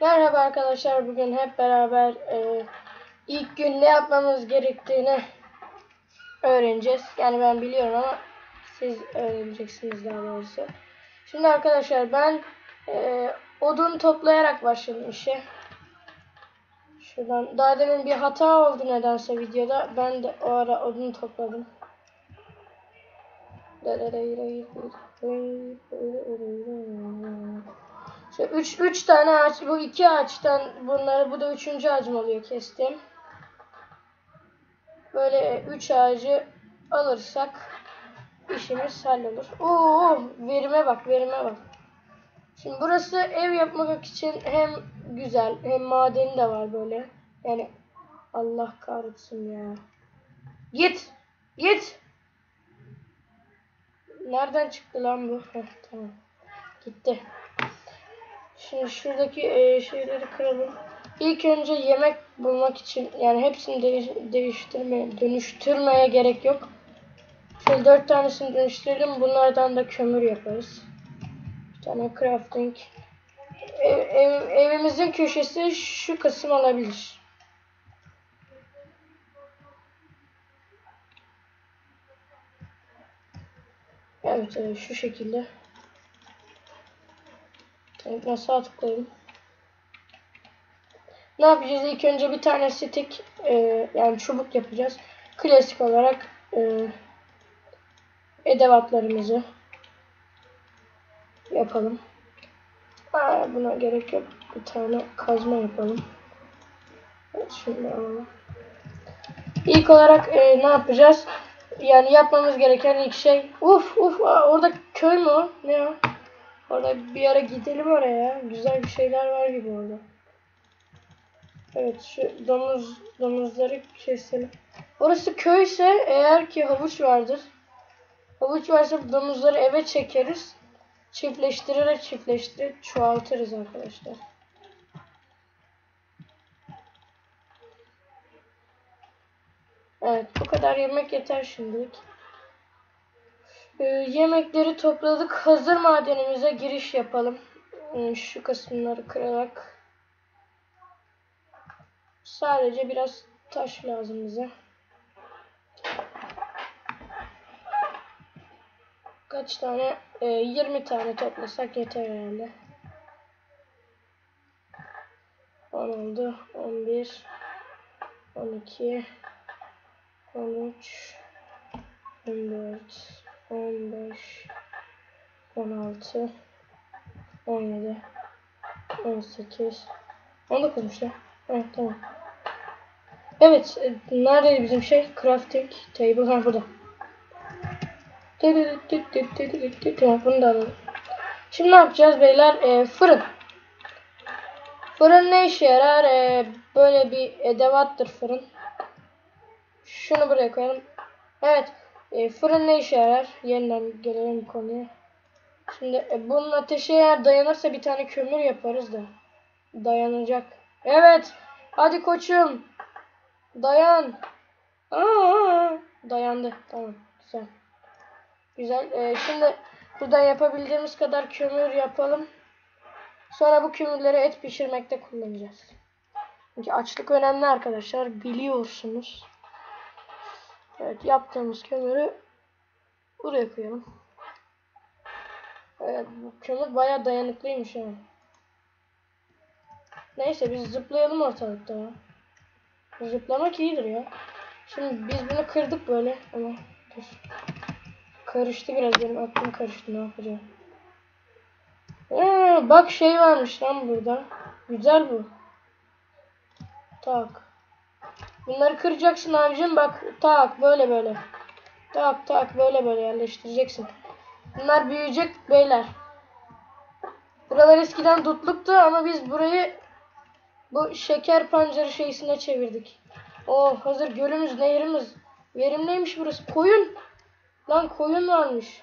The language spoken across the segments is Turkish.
Merhaba arkadaşlar. Bugün hep beraber e, ilk gün ne yapmamız gerektiğini öğreneceğiz. Yani ben biliyorum ama siz öğreneceksiniz daha doğrusu. Şimdi arkadaşlar ben e, odun toplayarak başladım işe. Şuradan daha demin bir hata oldu nedense videoda. Ben de o ara odun topladım. İşte üç, üç tane ağaç, bu iki ağaçtan bunları, bu da üçüncü ağacım oluyor kestim. Böyle üç ağacı alırsak işimiz hallolur. Oo, verime bak, verime bak. Şimdi burası ev yapmak için hem güzel hem madeni de var böyle. Yani Allah kahretsin ya. Git, git. Nereden çıktı lan bu? Heh, tamam. Gitti. Şimdi şuradaki e, şeyleri kıralım. İlk önce yemek bulmak için yani hepsini değiş değiştirmeye, dönüştürmeye gerek yok. Şöyle dört tanesini dönüştürelim. Bunlardan da kömür yaparız. Bir tane crafting. Ev, ev, evimizin köşesi şu kısım olabilir. Evet, evet şu şekilde. Tekrar sağ tıklayalım. Ne yapacağız? İlk önce bir tane stick e, yani çubuk yapacağız. Klasik olarak e, edevatlarımızı yapalım. Aa, buna gerek yok. Bir tane kazma yapalım. Evet, şimdi alalım. İlk olarak e, ne yapacağız? Yani yapmamız gereken ilk şey. Uf uf orada köy mü? Ne o? Orada bir ara gidelim oraya. Güzel bir şeyler var gibi orada. Evet şu domuz domuzları keselim. Orası köyse eğer ki havuç vardır. Havuç varsa domuzları eve çekeriz. Çiftleştirerek çiftleştirerek çoğaltırız arkadaşlar. Evet bu kadar yemek yeter şimdilik. Ee, yemekleri topladık. Hazır madenimize giriş yapalım. Ee, şu kısımları kırarak. Sadece biraz taş lazım bize. Kaç tane? Ee, 20 tane toplasak yeter herhalde. 10 oldu. 11 12 13 14 15 16 17 18 19 işte. Evet tamam. Evet, e, neredeydi bizim şey? Crafting table ha burada. Tamam, bunu da alalım. Şimdi ne yapacağız beyler? E, fırın. Fırın ne işe yarar? E, böyle bir edevattır fırın. Şunu buraya koyalım. Evet. E, fırın ne işe yarar? Yeniden gelelim konuya. Şimdi e, bunun ateşe eğer dayanırsa bir tane kömür yaparız da. Dayanacak. Evet. Hadi koçum. Dayan. Aa, dayandı. Tamam. Güzel. Güzel. Ee, şimdi buradan yapabildiğimiz kadar kömür yapalım. Sonra bu kömürleri et pişirmekte kullanacağız. Çünkü açlık önemli arkadaşlar. Biliyorsunuz. Evet yaptığımız kömürü buraya koyalım. Evet bu kömür bayağı dayanıklıymış yani. Neyse biz zıplayalım ortalıkta ya. Zıplamak iyidir ya. Şimdi biz bunu kırdık böyle ama dur. Karıştı biraz benim aklım karıştı ne yapacağım. Ee, bak şey varmış lan burada. Güzel bu. Tak. Bunları kıracaksın abicim bak tak böyle böyle. Tak tak böyle böyle yerleştireceksin. Bunlar büyüyecek beyler. Buralar eskiden dutluktu ama biz burayı bu şeker pancarı şeysine çevirdik. Oh hazır gölümüz, nehrimiz. Verimliymiş burası. Koyun. Lan koyun varmış.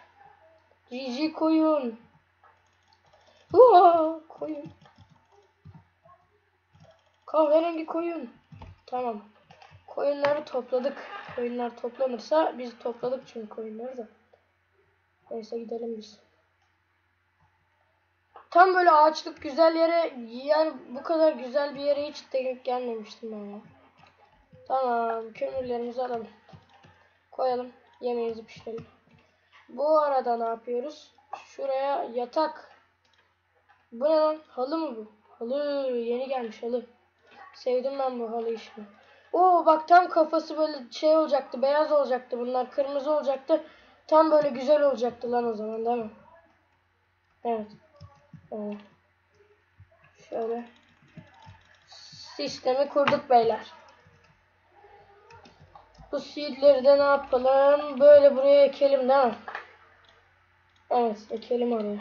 GG koyun. Hua, koyun. Kahverengi koyun. Tamam. Koyunları topladık. Koyunlar toplanırsa biz topladık çünkü koyunları da. Neyse gidelim biz. Tam böyle ağaçlık güzel yere yani bu kadar güzel bir yere hiç denk gelmemiştim ben ya. Tamam kömürlerimizi alalım. Koyalım. Yemeğimizi pişirelim. Bu arada ne yapıyoruz? Şuraya yatak. Bu ne lan? Halı mı bu? Halı. Yeni gelmiş halı. Sevdim ben bu halı işini. Oo bak tam kafası böyle şey olacaktı. Beyaz olacaktı. Bunlar kırmızı olacaktı. Tam böyle güzel olacaktı lan o zaman değil mi? Evet. Evet. Şöyle. Sistemi kurduk beyler. Bu seedleri de ne yapalım? Böyle buraya ekelim değil mi? Evet ekelim oraya.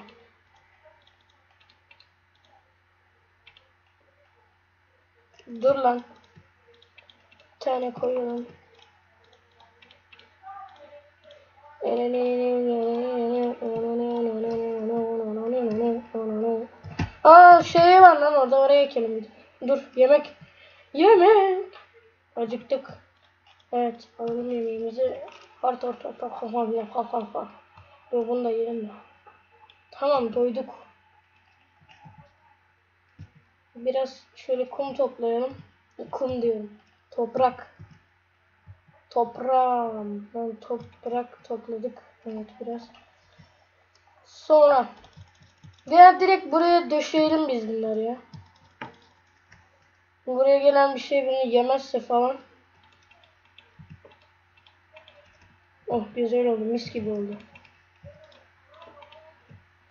Dur lan tane koyalım. Aa şey var lan orada oraya ekelim. Dur yemek. Yemek. Acıktık. Evet alalım yemeğimizi. Art art art art kalk abi kalk kalk kalk. Dur bunu da yiyelim ya. Tamam doyduk. Biraz şöyle kum toplayalım. Kum diyorum. Toprak. Toprağım. Toprak topladık. Evet biraz. Sonra. Veya direkt buraya döşeyelim biz bunları ya. Buraya gelen bir şey bunu yemezse falan. Oh güzel oldu. Mis gibi oldu.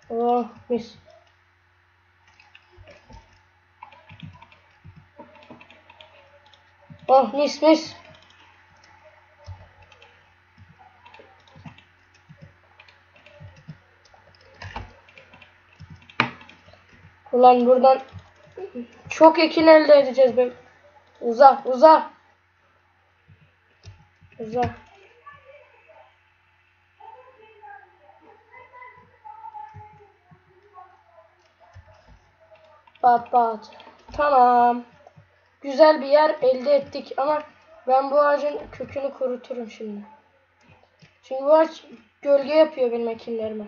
Oh mis. Oh mis mis. Ulan buradan çok ekin elde edeceğiz be. Uza uza. Uza. Pat pat. Tamam. Güzel bir yer elde ettik ama ben bu ağacın kökünü kuruturum şimdi. Çünkü bu ağaç gölge yapıyor benim ekinlerime.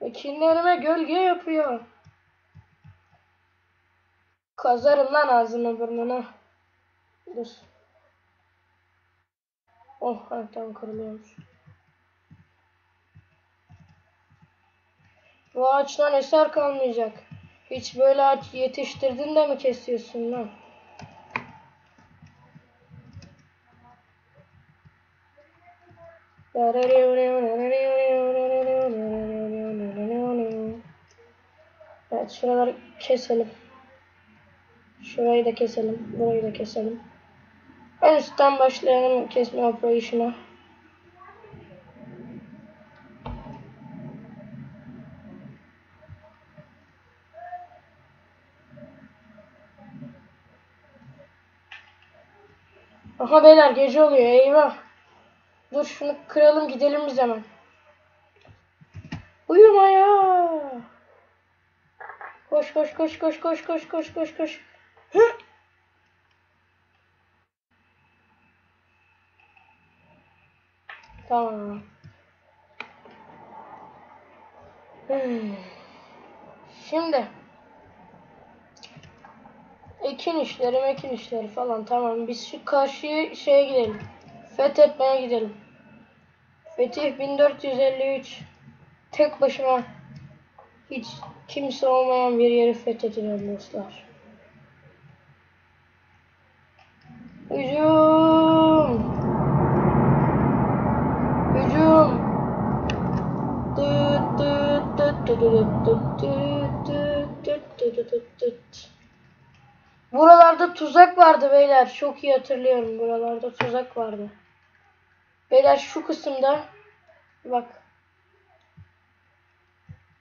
Ekinlerime gölge yapıyor. Kazarım lan ağzını burnuna. Dur. Oh tam kırılıyormuş. Bu ağaçtan eser kalmayacak. Hiç böyle ağaç yetiştirdin de mi kesiyorsun lan? Evet şuraları keselim. Şurayı da keselim. Burayı da keselim. En üstten başlayalım kesme operasyona. Aha beyler gece oluyor eyvah. Dur şunu kıralım gidelim biz hemen. Uyuma ya. Koş koş koş koş koş koş koş koş koş. Hı. Tamam. Hmm. Şimdi ekin işleri, mekin işleri falan tamam. Biz şu karşıya şeye gidelim. Fethetmeye gidelim. Fetih 1453 tek başına hiç kimse olmayan bir yeri fethedilir dostlar. Hücum! Hücum! Tıt tıt tıt tıt tıt tıt tıt tıt tıt tıt tıt. Buralarda tuzak vardı beyler. Çok iyi hatırlıyorum. Buralarda tuzak vardı. Beyler şu kısımda bak.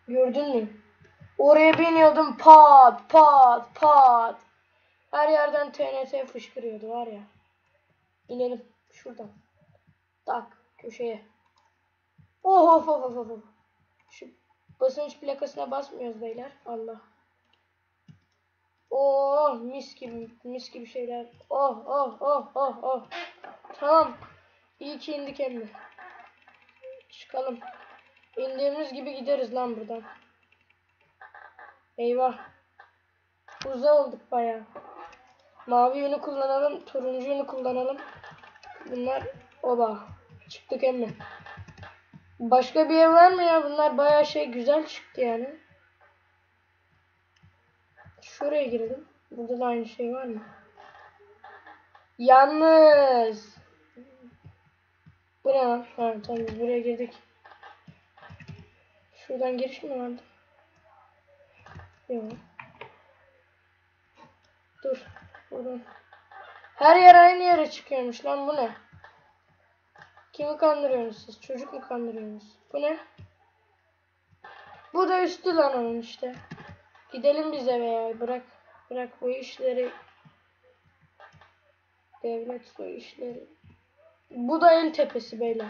Gördün mü? Oraya biniyordum pat pat pat. Her yerden TNT fışkırıyordu var ya. İnelim şuradan. Tak köşeye. Oh of of of of. Şu basınç plakasına basmıyoruz beyler. Allah. Oh mis gibi mis gibi şeyler. Oh oh oh oh oh. Tamam. İyi ki indik emmi. Çıkalım. İndiğimiz gibi gideriz lan buradan. Eyvah. Uza olduk bayağı. Mavi yünü kullanalım. Turuncu yünü kullanalım. Bunlar oba. Çıktık emmi. Başka bir ev var mı ya? Bunlar bayağı şey güzel çıktı yani. Şuraya girelim. Burada da aynı şey var mı? Yalnız. Bu ne lan? Tamam biz buraya girdik. Şuradan giriş mi vardı? Yok. Dur. Buradan. Her yer aynı yere çıkıyormuş lan bu ne? Kimi kandırıyorsunuz siz? Çocuk mu kandırıyorsunuz? Bu ne? Bu da üstü lan onun işte. Gidelim biz eve ya. Bırak. Bırak bu işleri. Devlet bu işleri. Bu da en tepesi beyler.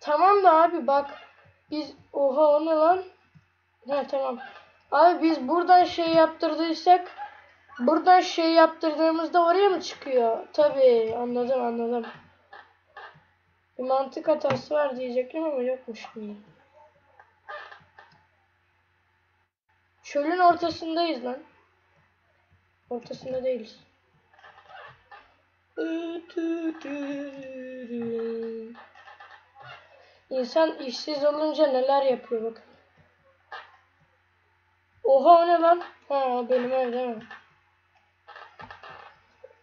Tamam da abi bak. Biz oha o ne lan? Ha tamam. Abi biz buradan şey yaptırdıysak buradan şey yaptırdığımızda oraya mı çıkıyor? Tabii anladım anladım. Bir mantık hatası var diyecektim ama yokmuş şimdi. Çölün ortasındayız lan. Ortasında değiliz. İnsan işsiz olunca neler yapıyor bakın. Oha ne lan? Ha benim ev değil mi?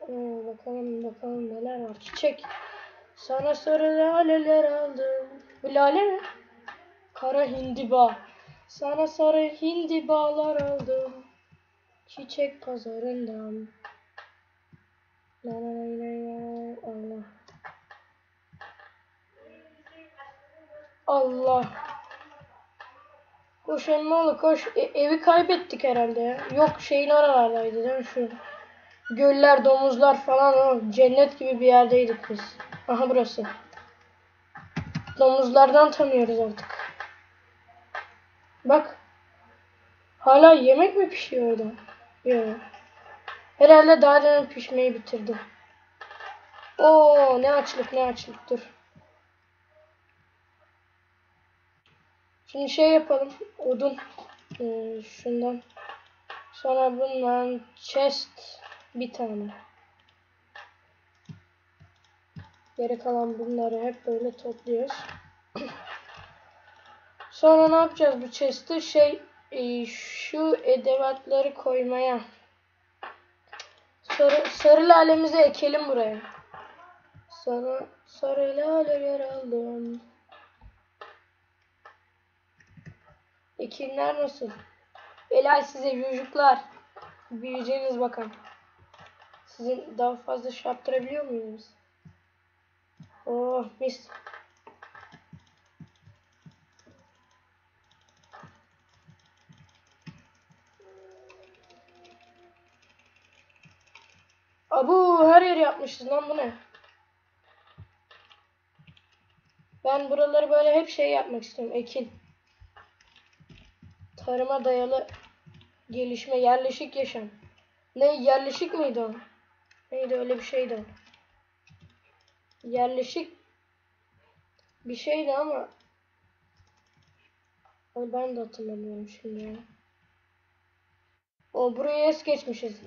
Ee, bakalım bakalım neler var. Çiçek. Sana sarı laleler aldım. Bu lale mi? Kara hindiba. Sana sarı hindibalar aldım. Çiçek pazarından. La la la la la. Allah. Allah. Koş Emmoğlu koş. E, evi kaybettik herhalde. Yok şeyin oralardaydı değil mi şu? Göller, domuzlar falan o. Cennet gibi bir yerdeydik biz. Aha burası. Domuzlardan tanıyoruz artık. Bak. Hala yemek mi pişiyor orada? Yok. Herhalde daha demin pişmeyi bitirdi. Oo ne açlık ne açlık dur. Şimdi şey yapalım. Odun. Ee, şundan. Sonra bundan chest bir tane. Geri kalan bunları hep böyle topluyoruz. Sonra ne yapacağız bu chest'i? Şey e, şu edevatları koymaya. Sarı, sarı lalemizi ekelim buraya. Sana sarı laleler aldım. Ekinler nasıl? Helal size çocuklar. Büyüyeceğiniz bakalım. Sizin daha fazla şey yaptırabiliyor muyuz? Oh mis. Abu her yeri yapmışız lan bu ne? Ben buraları böyle hep şey yapmak istiyorum. Ekin. Tarıma dayalı gelişme, yerleşik yaşam. Ne yerleşik miydi o? Neydi öyle bir şeydi o. Yerleşik bir şeydi ama ben de hatırlamıyorum şimdi. O buraya es geçmişiz.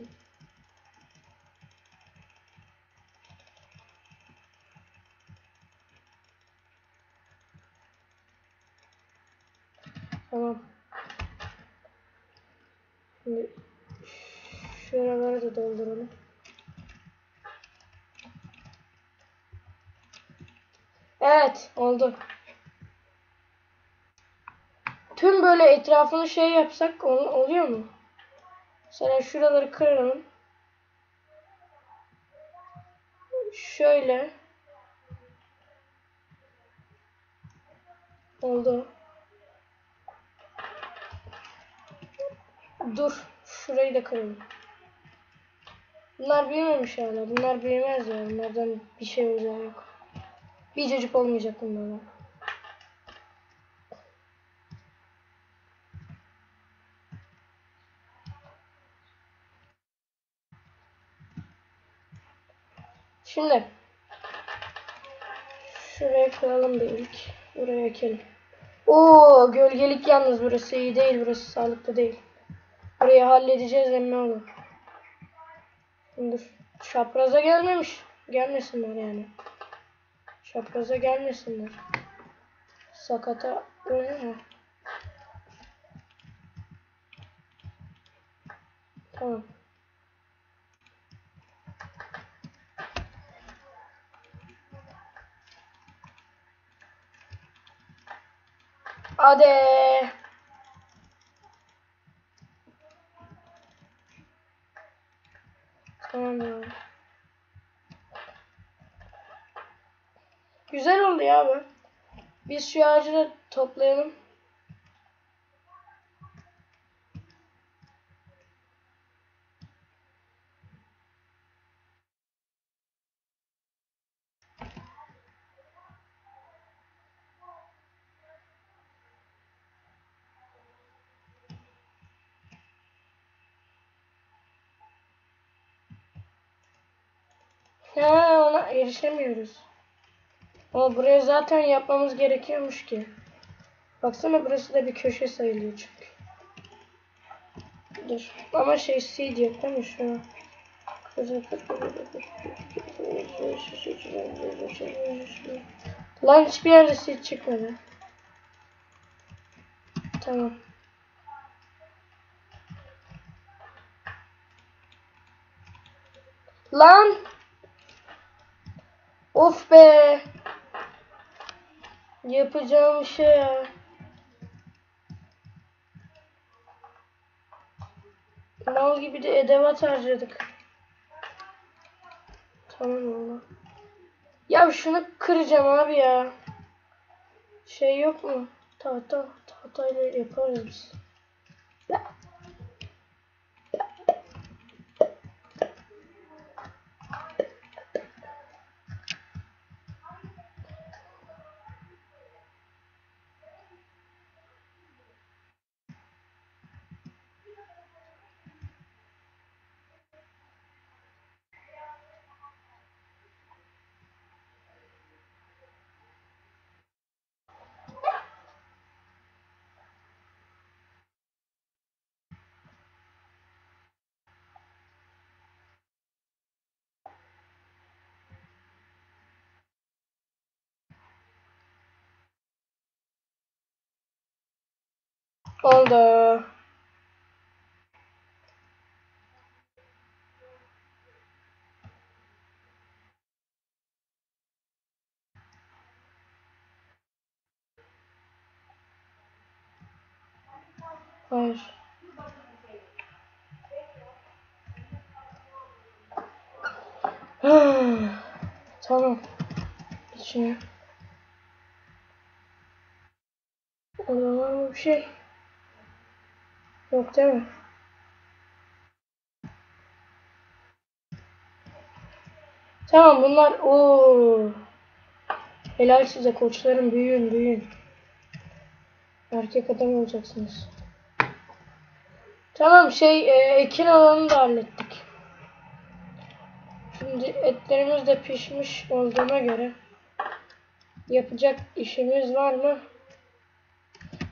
Tamam. Şimdi şuraları da dolduralım. Evet oldu. Tüm böyle etrafını şey yapsak ol oluyor mu? Mesela şuraları kıralım. Şöyle. Oldu. Dur. Şurayı da kıralım. Bunlar büyümemiş hala. Bunlar büyümez ya. Bunlardan bir şey olacağı yok. Bir cacık olmayacak bunlardan. Şimdi şuraya koyalım bir ilk. Buraya ekelim. Oo gölgelik yalnız burası iyi değil burası sağlıklı değil. Burayı halledeceğiz emme oğlum. Dur. Çapraza gelmemiş. Gelmesinler yani. Çapraza gelmesinler. Sakata oynama. Tamam. Hadi. Tamam. Güzel oldu ya bu. Biz şu ağacı da toplayalım. Ha ona erişemiyoruz. Ama buraya zaten yapmamız gerekiyormuş ki. Baksana burası da bir köşe sayılıyor çünkü. Dur. Ama şey seed yok değil mi şu an? Lan hiçbir yerde seed çıkmadı. Tamam. Lan! Of be! Yapacağım şey ya. Mal gibi de edevat harcadık. Tamam oğlum. Ya şunu kıracağım abi ya. Şey yok mu? Tahta, tahtayla yaparız biz. Oldu. Hayır. tamam. İçine. O zaman bir şey. Yok mi? Tamam bunlar o Helal size koçlarım büyüyün büyüyün. Erkek adam olacaksınız. Tamam şey e, ekin alanını da hallettik. Şimdi etlerimiz de pişmiş olduğuna göre yapacak işimiz var mı?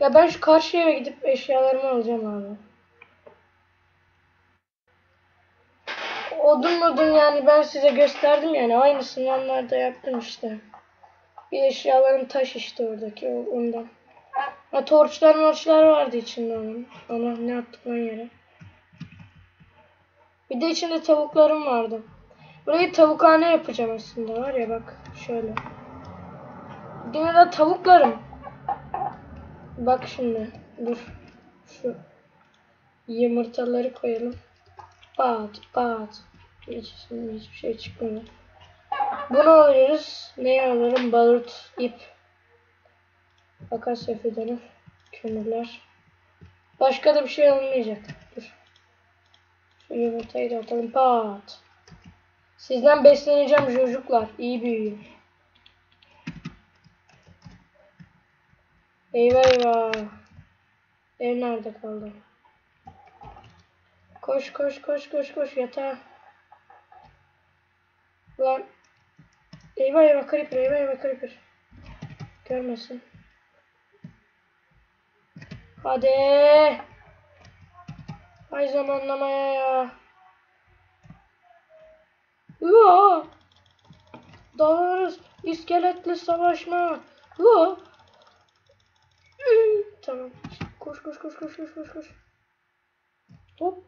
Ya ben şu karşı eve gidip eşyalarımı alacağım abi. Odun odun yani ben size gösterdim yani aynısını onlarda yaptım işte. Bir eşyalarım taş işte oradaki ondan. Ha torçlar morçlar vardı içinde onun. Ona ne attık yere. Bir de içinde tavuklarım vardı. Burayı tavukhane yapacağım aslında var ya bak şöyle. Yine tavuklarım. Bak şimdi. Dur. Şu yumurtaları koyalım. Bat bat. Hiç, hiçbir şey çıkmıyor. Bunu alıyoruz. Neyi alırım? Balut, ip. Akasya fidanı. Kömürler. Başka da bir şey olmayacak. Dur. Şu yumurtayı da atalım. Pat. Sizden besleneceğim çocuklar. İyi büyüyün. Eyvah eyvah. Ev nerede kaldı? Koş koş koş koş koş yatağa. Lan. Eyvah eyvah creeper eyvah eyvah creeper. Görmesin. Hadi. Ay zamanlamaya ya. Uaa. Dalarız. İskeletli savaşma. Uaa. Tamam. Koş koş koş koş koş koş koş. Hop.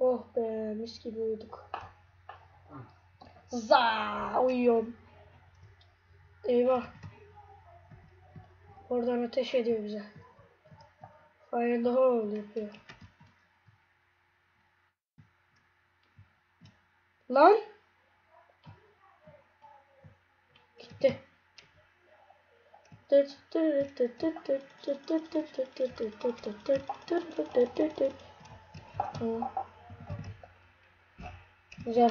Oh be mis gibi uyuduk. Za uyuyorum. Eyvah. Oradan ateş ediyor bize. Fire the hole yapıyor. Lan. Gitti. Tamam. Güzel.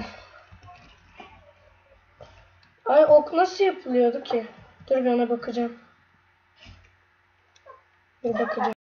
Ay ok nasıl yapılıyordu ki? Dur bir ona bakacağım. Dur bakacağım.